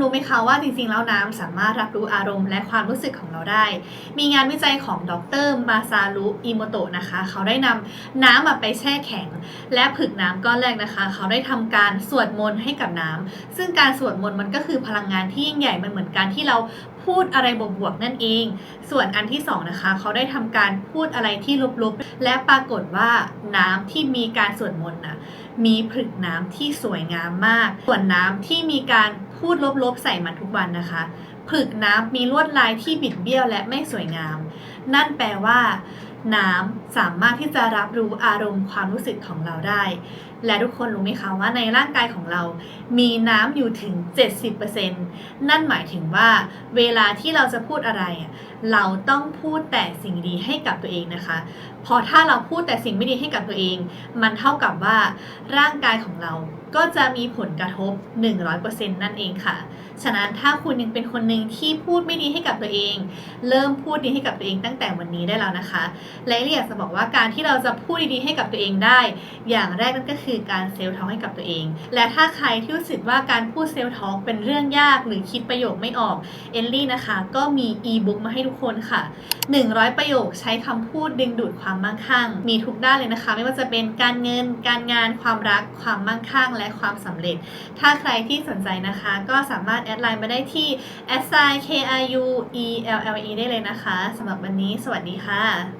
รู้ไหมคะว่าจริงๆ แล้วน้ำสามารถรับรู้อารมณ์และความรู้สึกของเราได้ มีงานวิจัยของดรมาซารุอิโมโตะนะคะ เขาได้นำน้ำมาไปแช่แข็ง และผึกน้ำก้อนแรกนะคะ เขาได้ทำการสวดมนต์ให้กับน้ำซึ่งการสวดมนต์มันก็คือพลังงานที่ยิ่งใหญ่มันเหมือนการที่เราพูดอะไรบวกๆนั่นเอง ส่วนอันที่สองนะคะเขาได้ทำการพูดอะไรที่ลบๆ และปรากฏว่าน้ำที่มีการสวดมนต์น่ะ มีผึกน้ำที่สวยงามมาก ส่วนน้ำที่มีการพูดลบๆใส่มันทุกวันนะคะผึกน้ำมีลวดลายที่บิดเบี้ยวและไม่สวยงาม นั่นแปลว่า น้ำสามารถที่จะรับรู้อารมณ์ความรู้สึกของเราได้ และทุกคนรู้ไหมคะว่าในร่างกายของเรา มีน้ำอยู่ถึง 70%นั่นหมายถึงว่า เวลาที่เราจะพูดอะไรอะเราต้องพูดแต่สิ่งดีให้กับตัวเองนะคะ เพราะถ้าเราพูดแต่สิ่งไม่ดีให้กับตัวเอง มันเท่ากับว่าร่างกายของเราก็จะมีผลกระทบ 100%นั่นเองค่ะ ฉะนั้นถ้าคุณยังเป็นคนหนึ่งที่พูดไม่ดีให้กับตัวเอง เริ่มพูดดีให้กับตัวเองตั้งแต่วันนี้ได้แล้วนะคะ และเรียากจะบอกว่าการที่เราจะพูดดีๆให้กับตัวเองได้ อย่างแรกนั่นก็คือการเซลล์ทอล์กให้กับตัวเอง และถ้าใครที่รู้สึกว่าการพูดเซลล์ทอล์กเป็นเรื่องยากหรือคิดประโยคไม่ออก เอลลี่นะคะ ก็มีอีบุ๊กมาให้ทุกคนค่ะ 100 ประโยคใช้คำพูดดึงดูดความมั่งคั่ง มีทุกด้านเลยนะคะ ไม่ว่าจะเป็นการเงิน การงาน ความรัก ความมั่งคั่ง และความสำเร็จ ถ้าใครที่สนใจนะคะ ก็สามารถแอดไลน์มาได้ที่ s i k i u e l l e ได้เลยนะคะสำหรับวันนี้ สวัสดีค่ะ